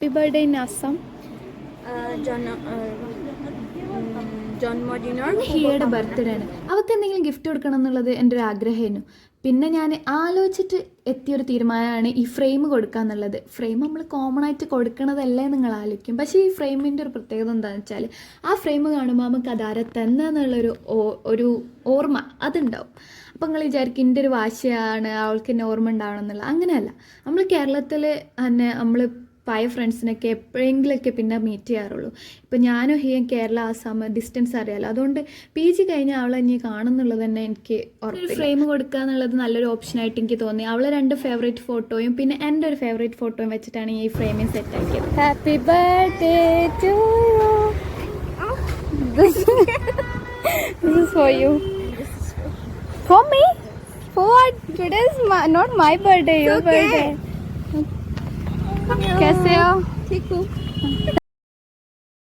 Happy birthday নাসাম জন্মদিনৰ ഹിയയുടെ birthday ആണ് അവൾക്ക് എന്തെങ്കിലും ഗിഫ്റ്റ് കൊടുക്കണം എന്നുള്ളത് എൻ്റെ ഒരു ആഗ്രഹമായിരുന്നു പിന്നെ ഞാൻ ആലോചിച്ചിട്ട് എത്തിയൊരു തീരുമാനമാണ് ഈ ഫ്രെയിം കൊടുക്കുക എന്നുള്ളത് ഫ്രെയിം നമ്മൾ കോമൺ ആയിട്ട് കൊടുക്കണതല്ലേ നിങ്ങൾ ആലോചിക്കും പക്ഷേ ഈ ഫ്രെയിമിൻ്റെ ഒരു പ്രത്യേകത എന്താണെന്ന് വെച്ചാൽ ആ ഫ്രെയിം കാണുമ്പോൾ നമുക്ക് അതാരെ തന്നെ എന്നുള്ളൊരു ഓ- ഒരു ഓർമ്മ അതുണ്ടാവും അപ്പം നിങ്ങൾ വിചാരിക്കും എൻ്റെ ഒരു വാശിയാണ് അവൾക്ക് എന്നെ ഓർമ്മ ഉണ്ടാവണം എന്നുള്ള അങ്ങനെയല്ല നമ്മൾ കേരളത്തിൽ തന്നെ നമ്മൾ പായ ഫ്രണ്ട്സിനൊക്കെ എപ്പോഴെങ്കിലൊക്കെ പിന്നെ മീറ്റ് ചെയ്യാറുള്ളൂ. ഇപ്പം ഞാനും ഹിയും കേരള ആസാം ഡിസ്റ്റൻസ് അറിയാമല്ലോ അതുകൊണ്ട് പി ജി കഴിഞ്ഞ് അവളെ ഇനി കാണുന്നുള്ളത് തന്നെ എനിക്ക് ഒരു ഫ്രെയിം കൊടുക്കുക എന്നുള്ളത് നല്ലൊരു ഓപ്ഷനായിട്ട് എനിക്ക് തോന്നി. അവളെ രണ്ട് ഫേവറേറ്റ് ഫോട്ടോയും പിന്നെ എന്റെ ഒരു ഫേവറേറ്റ് ഫോട്ടോയും വെച്ചിട്ടാണ് ഈ ഫ്രെയിമിൽ സെറ്റ് ആക്കിയത്. Happy birthday to you for you for me for today is not my birthday your birthday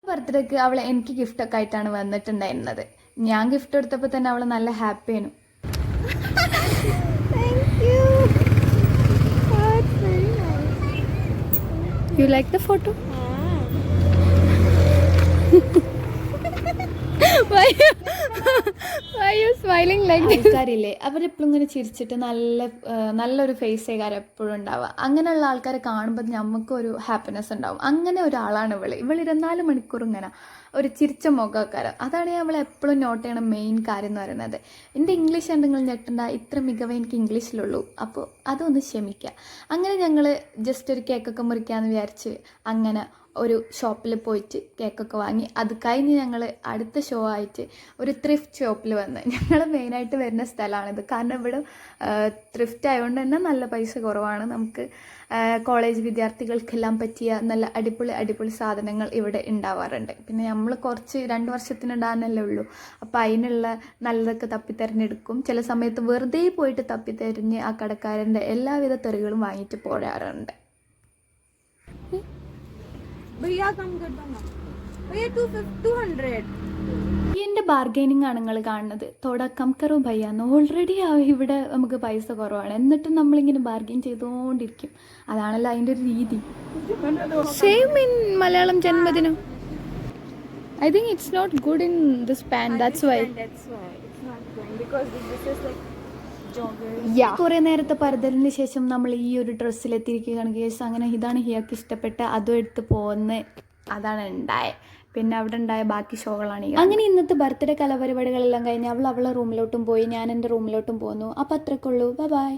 ബർത്ത്ഡേക്ക് അവൾ എനിക്ക് ഗിഫ്റ്റ് ഒക്കെ ആയിട്ടാണ് വന്നിട്ടുണ്ടായിരുന്നത്. ഞാൻ ഗിഫ്റ്റ് എടുത്തപ്പോൾ തന്നെ അവൾ നല്ല ഹാപ്പി ആയിരുന്നു. യു ലൈക്ക് ദ ഫോട്ടോ ആൾക്കാരില്ലേ അവരെപ്പോഴും ഇങ്ങനെ ചിരിച്ചിട്ട് നല്ല നല്ലൊരു ഫേസ് ആയിക്കാരം എപ്പോഴും ഉണ്ടാവുക. അങ്ങനെയുള്ള ആൾക്കാരെ കാണുമ്പോൾ നമുക്കൊരു ഹാപ്പിനെസ് ഉണ്ടാവും. അങ്ങനെ ഒരാളാണ് ഇവൾ. ഇവൾ ഇരുപത്തിനാല് മണിക്കൂർ ഇങ്ങനെ ഒരു ചിരിച്ച മുഖക്കാരൻ അതാണ് അവളെ എപ്പോഴും നോട്ട് ചെയ്യണ മെയിൻ കാര്യം എന്ന് പറയുന്നത്. എന്റെ ഇംഗ്ലീഷ് ആണ് നിങ്ങൾ ഞെട്ടണ്ട ഇത്ര മികവ് എനിക്ക് ഇംഗ്ലീഷിലുള്ളൂ അപ്പോൾ അതൊന്ന് ക്ഷമിക്കുക അങ്ങനെ ഞങ്ങൾ ജസ്റ്റ് ഒരു കേക്കൊക്കെ മുറിക്കാമെന്ന് വിചാരിച്ച് അങ്ങനെ ഒരു ഷോപ്പിൽ പോയിട്ട് കേക്കൊക്കെ വാങ്ങി. അത് കഴിഞ്ഞ് ഞങ്ങൾ അടുത്ത ഷോ ആയിട്ട് ഒരു ത്രിഫ്റ്റ് ഷോപ്പിൽ വന്ന്. ഞങ്ങൾ മെയിനായിട്ട് വരുന്ന സ്ഥലമാണിത്. കാരണം ഇവിടെ ത്രിഫ്റ്റ് ആയതുകൊണ്ട് തന്നെ നല്ല പൈസ കുറവാണ് നമുക്ക്. കോളേജ് വിദ്യാർത്ഥികൾക്കെല്ലാം പറ്റിയ നല്ല അടിപൊളി അടിപൊളി സാധനങ്ങൾ ഇവിടെ ഉണ്ടാവാറുണ്ട്. പിന്നെ നമ്മൾ കുറച്ച് രണ്ട് വർഷത്തിനിടാനല്ലേ ഉള്ളൂ. അപ്പോൾ അതിനുള്ള നല്ലതൊക്കെ തപ്പിത്തെരഞ്ഞെടുക്കും. ചില സമയത്ത് വെറുതെ പോയിട്ട് തപ്പിത്തെരഞ്ഞ് ആ കടക്കാരന്റെ എല്ലാവിധ തെറികളും വാങ്ങിയിട്ട് പോരാറുണ്ട്. भैया कम कर दो ना भैया टू टू हंड्रेड എൻ്റെ ബാർഗൈനിങ് ആണ് നിങ്ങൾ കാണുന്നത് തുടക്കം കറോ ഭയ്യാന്ന് ഓൾറെഡി ഇവിടെ നമുക്ക് പൈസ കുറവാണ് എന്നിട്ടും നമ്മളിങ്ങനെ ബാർഗൈൻ ചെയ്തുകൊണ്ടിരിക്കും അതാണല്ലോ അതിൻ്റെ ഒരു രീതി സെയിം ഇൻ മലയാളം ജന്മദിനം I think it's not good in this pan that's why കുറേ നേരത്തെ പരതലിന് ശേഷം നമ്മൾ ഈ ഒരു ഡ്രസ്സിൽ എത്തിയിരിക്കുകയാണ് കേസ് അങ്ങനെ ഇതാണ് ഹിയാക്ക് ഇഷ്ടപ്പെട്ട് അതും എടുത്ത് പോകുന്ന അതാണ് ഉണ്ടായത് പിന്നെ അവിടെ ഉണ്ടായ ബാക്കി ഷോകളാണ് അങ്ങനെ ഇന്നത്തെ ബർത്ത്ഡേ കലാപരിപാടികളെല്ലാം കഴിഞ്ഞ് അവൾ അവളെ റൂമിലോട്ടും പോയി ഞാൻ എന്റെ റൂമിലോട്ടും പോന്നു. അപ്പം അത്രക്കുള്ളൂ ബൈ